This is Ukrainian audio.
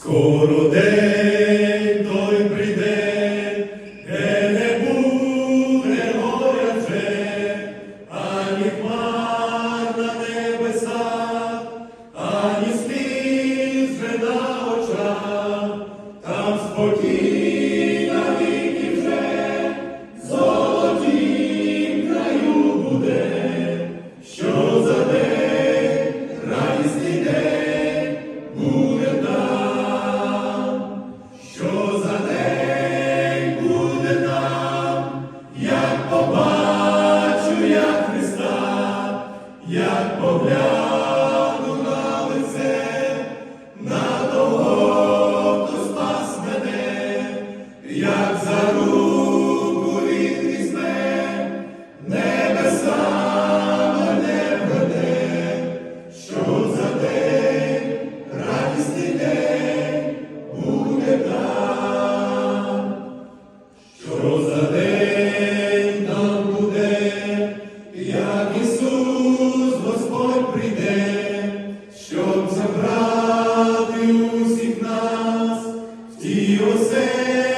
скоро день побачу я Христа, як погляну на лице, на того, хто спас мене, як за... Ісус Господь прийде, щоб забрати усіх нас в ті оселі.